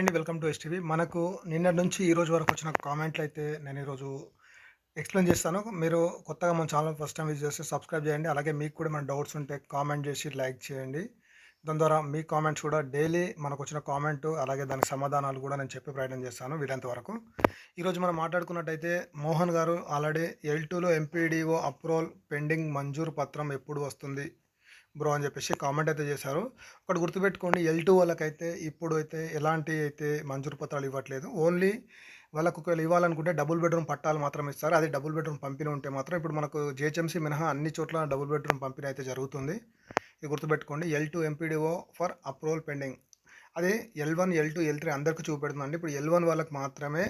And welcome to STV. మనకు నిన్నటి నుంచి ఈ రోజు వరకు వచ్చిన కామెంట్లు అయితే నేను ఈరోజు ఎక్స్ప్లెయిన్ చేస్తాను. మీరు కొత్తగా మన ఛానల్ ఫస్ట్ టైం విజిట్ చేస్తే సబ్స్క్రైబ్ చేయండి. అలాగే మీకు కూడా మన డౌట్స్ ఉంటే కామెంట్ చేసి లైక్ చేయండి. దాని ద్వారా మీ కామెంట్స్ కూడా డైలీ మనకు వచ్చిన కామెంట్ అలాగే దానికి సమాధానాలు కూడా నేను చెప్పే ప్రయత్నం చేస్తాను వీలంత వరకు. ఈరోజు మనం మాట్లాడుకున్నట్టయితే మోహన్ గారు ఆల్రెడీ ఎల్ టూలో ఎంపీడీఓ అప్రూవల్ పెండింగ్ మంజూరు పత్రం ఎప్పుడు వస్తుంది? బ్రో అని చెప్పేసి కామెంట్ అయితే చేశారు. ఒకటి గుర్తుపెట్టుకోండి ఎల్ టూ వాళ్ళకైతే ఇప్పుడు అయితే ఎలాంటి అయితే మంజూరు పత్రాలు ఇవ్వట్లేదు. ఓన్లీ వాళ్ళకు ఒకవేళ ఇవ్వాలనుకుంటే డబుల్ బెడ్రూమ్ పట్టాలు మాత్రం ఇస్తారు. అది డబుల్ బెడ్రూమ్ పంపిణీ ఉంటే మాత్రం ఇప్పుడు మనకు జిహెచ్ఎంసీ మినహా అన్ని చోట్ల డబుల్ బెడ్రూమ్ పంపిణీ అయితే జరుగుతుంది. ఇది గుర్తుపెట్టుకోండి L two MPDO for approval pending అదే L one L two L three అందరికీ చూపెడుతుందండి. ఇప్పుడు ఎల్ వన్ వాళ్ళకి మాత్రమే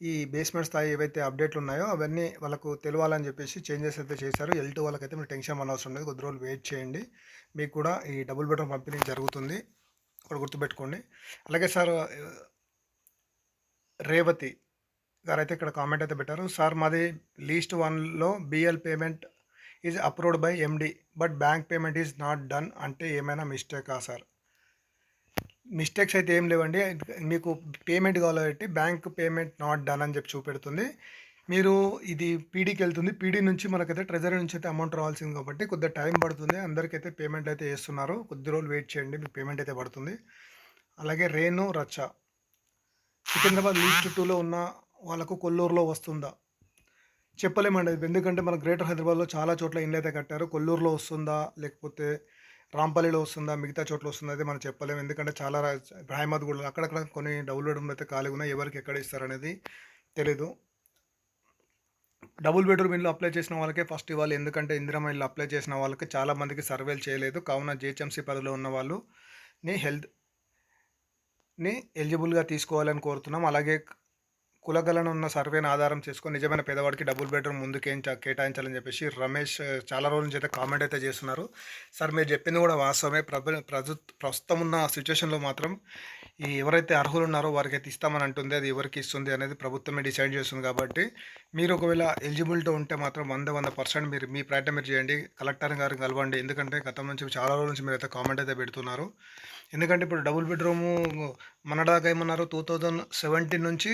ఈ బేస్మెంట్ స్థాయి ఏవైతే అప్డేట్లు ఉన్నాయో అవన్నీ వాళ్ళకు తెలియాలని చెప్పేసి చేంజెస్ అయితే చేశారు. ఎల్ టూ వాళ్ళకైతే మీరు టెన్షన్ అనవసరం లేదు. కొద్ది రోజులు వెయిట్ చేయండి. మీకు కూడా ఈ డబుల్ బెడ్రూమ్ పంపిణీ జరుగుతుంది. ఒకటి గుర్తుపెట్టుకోండి. అలాగే సార్ రేవతి గారు అయితే ఇక్కడ కామెంట్ అయితే పెట్టారు. సార్ మాది లీస్ట్ వన్లో BL payment is approved by MD but bank payment is not done అంటే ఏమైనా మిస్టేకా సార్ మిస్టేక్స్ అయితే ఏం లేవండి. మీకు పేమెంట్ కావాలంటే బ్యాంక్ పేమెంట్ నాట్ డన్ అని చెప్పి చూపెడుతుంది. మీరు ఇది పీడీకి వెళ్తుంది. పీడీ నుంచి మనకైతే ట్రెజరీ నుంచి అయితే అమౌంట్ రావాల్సింది కాబట్టి కొద్దిగా టైం పడుతుంది. అందరికైతే పేమెంట్ అయితే వేస్తున్నారు కొద్ది రోజులు వెయిట్ చేయండి. మీకు పేమెంట్ అయితే పడుతుంది. అలాగే రేణు రచ్చ. సికింద్రాబాద్ లీస్ట్ టూలో ఉన్న వాళ్ళకు కొల్లూరులో వస్తుందా? చెప్పలేమండి. ఎందుకంటే మన గ్రేటర్ హైదరాబాద్లో చాలా చోట్ల ఇండ్లు అయితే కట్టారు. కొల్లూరులో వస్తుందా? లేకపోతే రాంపల్లిలో వస్తుందా మిగతా చోట్ల వస్తుందా అయితే మనం చెప్పలేము ఎందుకంటే చాలా హైమద్ కూడా అక్కడక్కడ కొన్ని డబుల్ బెడ్రూమ్లు అయితే ఖాళీ ఉన్నాయి. ఎవరికి ఎక్కడ ఇస్తారనేది తెలీదు. డబుల్ బెడ్రూమ్ ఇల్లు అప్లై చేసిన వాళ్ళకే ఫస్ట్ ఇవ్వాలి. ఎందుకంటే ఇందిరమ్మ ఇల్లు అప్లై చేసిన వాళ్ళకి చాలామందికి సర్వేలు చేయలేదు. కావున జిహెచ్ఎంసీ పరిధిలో ఉన్న వాళ్ళు ని హెల్త్ని ఎలిజిబుల్గా తీసుకోవాలని కోరుతున్నాం. అలాగే కులగలను ఉన్న ఆధారం చేసుకొని నిజమైన పేదవాడికి డబుల్ బెడ్రూమ్ ముందు కేటాయించాలని చెప్పేసి రమేష్ చాలా రోజుల నుంచి అయితే కామెంట్ అయితే చేస్తున్నారు. సార్ మీరు చెప్పింది కూడా వాస్తవమే. ప్రభు ప్రస్తుతం ఉన్న సిచ్యువేషన్లో మాత్రం ఈ ఎవరైతే అర్హులు ఉన్నారో వారికి అయితే ఇస్తామని అంటుంది. అది ఎవరికి ఇస్తుంది అనేది ప్రభుత్వమే డిసైడ్ చేస్తుంది కాబట్టి మీరు ఒకవేళ ఎలిజిబిలిటీ ఉంటే మాత్రం వంద వంద పర్సెంట్ మీరు మీ ప్రయత్నం మీరు చేయండి. కలెక్టర్ గారిని కలవండి. ఎందుకంటే గతం నుంచి చాలా రోజుల నుంచి మీరు అయితే కామెంట్ అయితే పెడుతున్నారు. ఎందుకంటే ఇప్పుడు డబుల్ బెడ్రూము మన దాకా ఏమన్నారు? టూ థౌజండ్ సెవెంటీన్ నుంచి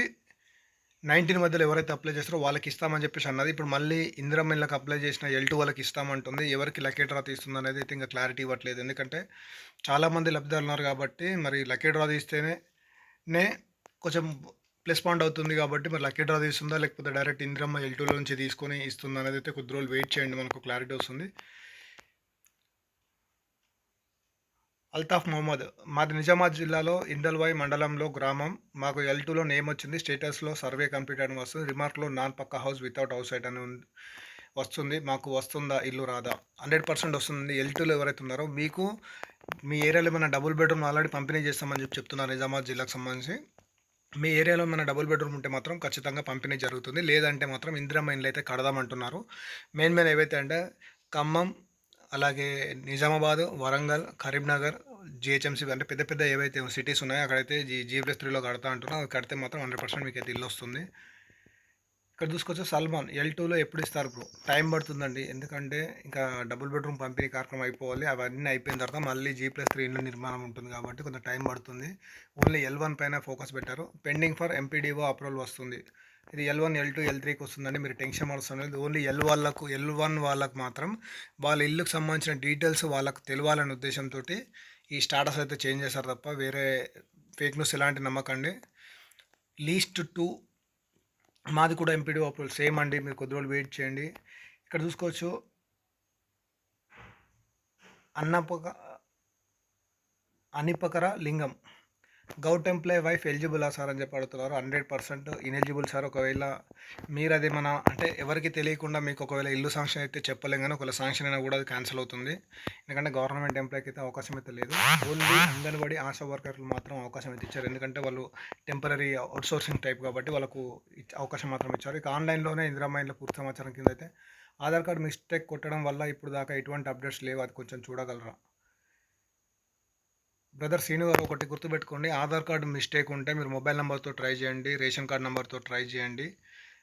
నైన్టీన్ మధ్యలో ఎవరైతే అప్లై చేస్తారో వాళ్ళకి ఇస్తామని చెప్పేసి అన్నది. ఇప్పుడు మళ్ళీ ఇందిరమ్మ అప్లై చేసిన ఎల్ టూ వాళ్ళకి ఇస్తామంటుంది. ఎవరికి లక్కీ డ్రా తీస్తుంది అనేది అయితే ఇంకా క్లారిటీ ఇవ్వట్లేదు. ఎందుకంటే చాలామంది లబ్ధిదారులు ఉన్నారు కాబట్టి మరి లక్కీ డ్రా తీస్తేనే నే కొంచెం ప్లస్ పాయింట్ అవుతుంది కాబట్టి మరి లక్కీ డ్రా తీస్తుందా? లేకపోతే డైరెక్ట్ ఇందిరమ్మ ఎల్ టూలో నుంచి తీసుకొని ఇస్తుందా అనేది అయితే కొద్ది రోజులు వెయిట్ చేయండి. మనకు క్లారిటీ వస్తుంది. అల్తాఫ్ మొహమ్మద్. మాది నిజామాబాద్ జిల్లాలో ఇందల్వాయి మండలంలో గ్రామం. మాకు ఎల్ టూలో నేమ్ వచ్చింది. స్టేటస్లో సర్వే కంప్లీట్ అని వస్తుంది. రిమార్క్లో నాన్ పక్క హౌస్ వితౌట్ హౌస్ సైట్ అని వస్తుంది. మాకు వస్తుందా? ఇల్లు రాదా? హండ్రెడ్ పర్సెంట్ వస్తుంది. ఎల్ టూలో ఎవరైతే ఉన్నారో మీకు మీ ఏరియాలో ఏమైనా డబుల్ బెడ్రూమ్ ఆల్రెడీ పంపిణీ చేస్తామని చెప్పి చెప్తున్నారు నిజామాబాద్ జిల్లాకు సంబంధించి. మీ ఏరియాలో మన డబుల్ బెడ్రూమ్ ఉంటే మాత్రం ఖచ్చితంగా పంపిణీ జరుగుతుంది. లేదంటే మాత్రం ఇందిరా ఇండ్లు అయితే కడదామంటున్నారు. మెయిన్ మెయిన్ ఏవైతే అంటే ఖమ్మం అలాగే నిజామాబాద్ వరంగల్ కరీంనగర్ జిహెచ్ఎంసీ అంటే పెద్ద పెద్ద ఏవైతే సిటీస్ ఉన్నాయో అక్కడైతే జీ జీ ప్లస్ త్రీలో కడతా అంటున్నా. అది కడితే మాత్రం హండ్రెడ్ పర్సెంట్ మీకు అయితే ఇల్లు వస్తుంది. ఇక్కడ చూసుకొచ్చే సల్మాన్ ఎల్ టూలో ఎప్పుడు ఇస్తారు ఇప్పుడు టైం పడుతుందండి. ఎందుకంటే ఇంకా డబుల్ బెడ్రూమ్ పంపిణీ కార్యక్రమం అయిపోవాలి. అవన్నీ అయిపోయిన తర్వాత మళ్ళీ జీ ప్లస్ త్రీ ఇండ్ల నిర్మాణం ఉంటుంది కాబట్టి కొంత టైం పడుతుంది. ఓన్లీ ఎల్ వన్ పైన ఫోకస్ పెట్టారు. పెండింగ్ ఫర్ ఎంపీడీఓ అప్రూవల్ వస్తుంది. ఇది L one L two L త్రీకి వస్తుందండి. మీరు టెన్షన్ అవసరం లేదు. ఓన్లీ ఎల్ వాళ్ళకు ఎల్ వన్ వాళ్ళకు మాత్రం వాళ్ళ ఇల్లుకు సంబంధించిన డీటెయిల్స్ వాళ్ళకు తెలియాలనే ఉద్దేశంతో ఈ స్టాటస్ అయితే చేంజ్ చేస్తారు తప్ప వేరే ఫేక్ న్యూస్ ఎలాంటి నమ్మకండి. లీస్ట్ టూ మాది కూడా ఎంపీడీ అప్రూవల్ సేమ్ అండి. మీరు కొద్ది రోజులు వెయిట్ చేయండి. ఇక్కడ చూసుకోవచ్చు. అన్నపక అనిపకర లింగం. Govt employee wife eligible sir అని చెప్పి అడుగుతున్నారు. Hundred percent ineligible sir. ఒకవేళ మీరు అది మన అంటే ఎవరికి తెలియకుండా మీకు ఒకవేళ ఇల్లు శాంక్షన్ అయితే చెప్పలేం కానీ ఒకవేళ శాంక్షన్ అయినా కూడా అది క్యాన్సిల్ అవుతుంది. ఎందుకంటే గవర్నమెంట్ ఎంప్లాయ్కి అయితే అవకాశం అయితే లేదు. ఓన్లీ అంగన్వాడీ ఆశా వర్కర్లు మాత్రం అవకాశం అయితే ఇచ్చారు. ఎందుకంటే వాళ్ళు టెంపరీ అవుట్సోర్సింగ్ టైప్ కాబట్టి వాళ్ళకు అవకాశం మాత్రం ఇచ్చారు. ఇక ఆన్లైన్లోనే ఇందిరామైన్లో పూర్తి సమాచారం కింద అయితే ఆధార్ కార్డ్ మిస్టేక్ కొట్టడం వల్ల ఇప్పుడు దాకా ఎటువంటి అప్డేట్స్ లేవు. అది కొంచెం చూడగలరా? బ్రదర్ శ్రీను గారు ఒకటి గుర్తుపెట్టుకోండి. ఆధార్ కార్డు మిస్టేక్ ఉంటే మీరు మొబైల్ నెంబర్తో ట్రై చేయండి. రేషన్ కార్డ్ నెంబర్తో ట్రై చేయండి.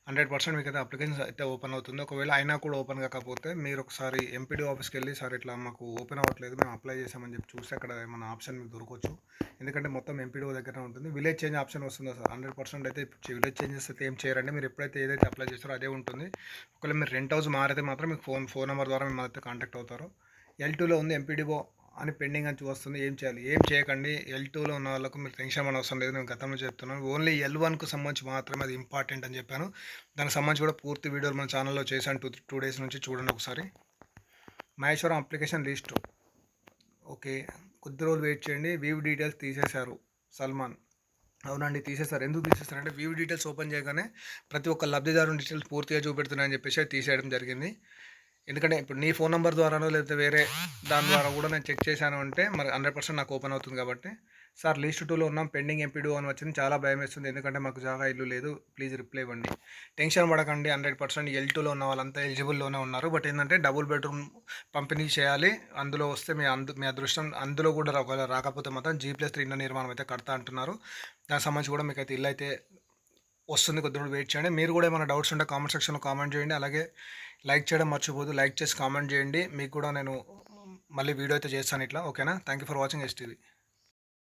హండ్రెడ్ పర్సెంట్ మీకు అయితే అప్లికేషన్ అయితే ఓపెన్ అవుతుంది. ఒకవేళ అయినా కూడా ఓపెన్ కాకపోతే మీరు ఒకసారి ఎంపీడీ ఆఫీస్కి వెళ్ళి సార్ ఇట్లా మాకు ఓపెన్ అవ్వట్లేదు మేము అప్లై చేసామని చెప్పి చూస్తే అక్కడ ఏమైనా ఆప్షన్ మీకు దొరకవచ్చు. ఎందుకంటే మొత్తం ఎంపీడీ దగ్గర ఉంటుంది. విలేజ్ చేంజ్ ఆప్షన్ వస్తుందో సార్? హండ్రెడ్ పర్సెంట్ అయితే విలేజ్ చేంజెస్ అయితే ఏం చేయరండి. మీరు ఎప్పుడైతే ఏదైతే అప్లై చేస్తారో అదే ఉంటుంది. ఒకవేళ మీరు రెంట్ హౌస్ మారితే మాత్రం మీకు ఫోన్ ఫోన్ నెంబర్ ద్వారా మేము అయితే కాంటాక్ట్ అవుతారు. ఎల్ టూలో ఉంది ఎంపీడీఓ అని పెండింగ్ అని వస్తుంది ఏం చేయాలి? ఏం చేయకండి? ఎల్ టూలో ఉన్న వాళ్ళకు మీరు టెన్షన్ అని అవసరం లేదు. నేను గతంలో చెప్తున్నాను. ఓన్లీ ఎల్ వన్కు సంబంధించి మాత్రమే అది ఇంపార్టెంట్ అని చెప్పాను. దానికి సంబంధించి కూడా పూర్తి వీడియోలు మన ఛానల్లో చేశాను. టూ టూ డేస్ నుంచి చూడండి ఒకసారి. Maheshwaram application list okay. కొద్ది రోజులు వెయిట్ చేయండి. వీవ్ డీటెయిల్స్ తీసేశారు సల్మాన్. అవునండి తీసేస్తారు ఎందుకు తీసేస్తారంటే వీవ్ డీటెయిల్స్ ఓపెన్ చేయగానే ప్రతి ఒక్క లబ్ధిదారు డీటెయిల్స్ పూర్తిగా చూపెడుతున్నాయని చెప్పేసి తీసేయడం జరిగింది. ఎందుకంటే ఇప్పుడు నీ ఫోన్ నెంబర్ ద్వారానో లేకపోతే వేరే దాని ద్వారా కూడా నేను చెక్ చేశాను అంటే మరి హండ్రెడ్ పర్సెంట్ నాకు ఓపెన్ అవుతుంది కాబట్టి. సార్ లిస్ట్ టూలో ఉన్నాం పెండింగ్ ఎంపీడూ అని వచ్చింది చాలా భయం వేస్తుంది. ఎందుకంటే మాకు జాగా ఇల్లు లేదు ప్లీజ్ రిప్లై ఇవ్వండి. టెన్షన్ పడకండి హండ్రెడ్ పర్సెంట్ ఎల్ టూలో ఉన్న వాళ్ళంతా ఎలిజిబుల్లోనే ఉన్నారు. బట్ ఏంటంటే డబుల్ బెడ్రూమ్ పంపిణీ చేయాలి. అందులో వస్తే మీ అందు మీ అదృష్టం అందులో కూడా ఒకవేళ రాకపోతే మాత్రం జీ ప్లస్ త్రీ ఇండ నిర్మాణం అయితే కడతా అంటున్నారు. దానికి సంబంధించి కూడా మీకు అయితే ఇల్లు అయితే వస్తుంది కొద్దిగా వెయిట్ చేయండి. మీరు కూడా ఏమైనా డౌట్స్ ఉంటే కామెంట్ సెక్షన్లో కామెంట్ చేయండి. అలాగే లైక్ చేయడం మర్చిపోదు లైక్ చేసి కామెంట్ చేయండి. మీకు కూడా నేను మళ్ళీ వీడియో అయితే చేస్తాను ఇట్లా. ఓకేనా? Thank you for watching STV